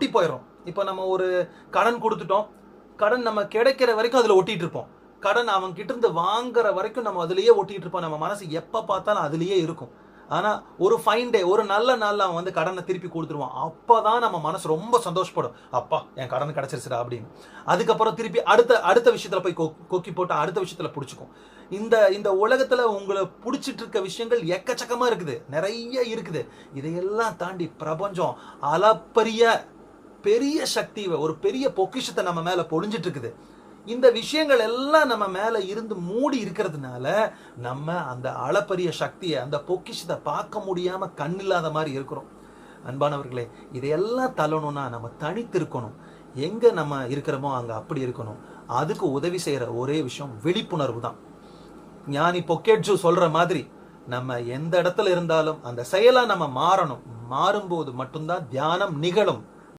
ஒட்டி போயிடும் இப்போ நம்ம ஒரு கடன் கொடுத்துட்டோம். கடன் நம்ம கிடைக்கிற வரைக்கும் அதில் ஒட்டிட்டு இருப்போம். கடன் அவன் கிட்ட இருந்து வாங்குற வரைக்கும் நம்ம அதுலேயே ஒட்டிட்டு இருப்போம். நம்ம மனசு எப்போ பார்த்தாலும் அதுலேயே இருக்கும். ஆனால் ஒரு ஃபைன் டே ஒரு நல்ல நாளில் அவன் வந்து கடனை திருப்பி கொடுத்துருவான். அப்போ தான் நம்ம மனசு ரொம்ப சந்தோஷப்படும். அப்பா என் கடன் கிடச்சிருச்சுடா அப்படின்னு. அதுக்கப்புறம் திருப்பி அடுத்த அடுத்த விஷயத்தில் போய் கொ- கொக்கி போட்டு அடுத்த விஷயத்தில் பிடிச்சிக்கும். இந்த இந்த உலகத்தில் உங்களை பிடிச்சிட்டு இருக்க விஷயங்கள் எக்கச்சக்கமாக இருக்குது. நிறைய இருக்குது. இதையெல்லாம் தாண்டி பிரபஞ்சம் அளப்பரிய பெரிய சக்தியை ஒரு பெரிய பொக்கிஷத்தை நம்ம மேலே பொழிஞ்சிட்டு இருக்குது இந்த விஷயங்கள் எல்லாம் நம்ம மேலே இருந்து மூடி இருக்கிறதுனால நம்ம அந்த அளப்பரிய சக்தியை அந்த பொக்கிஷத்தை பார்க்க முடியாமல் கண்ணில்லாத மாதிரி இருக்கிறோம். அன்பானவர்களே இதையெல்லாம் தள்ளணும்னா நம்ம தனித்து இருக்கணும் நம்ம இருக்கிறோமோ அங்கே அப்படி இருக்கணும். அதுக்கு உதவி செய்கிற ஒரே விஷயம் விழிப்புணர்வு தான். ஞானி பொக்கேட்ஜு சொல்கிற மாதிரி நம்ம எந்த இடத்துல இருந்தாலும் அந்த செயலாக நம்ம மாறணும். மாறும்போது மட்டும்தான் தியானம் நிகழும்.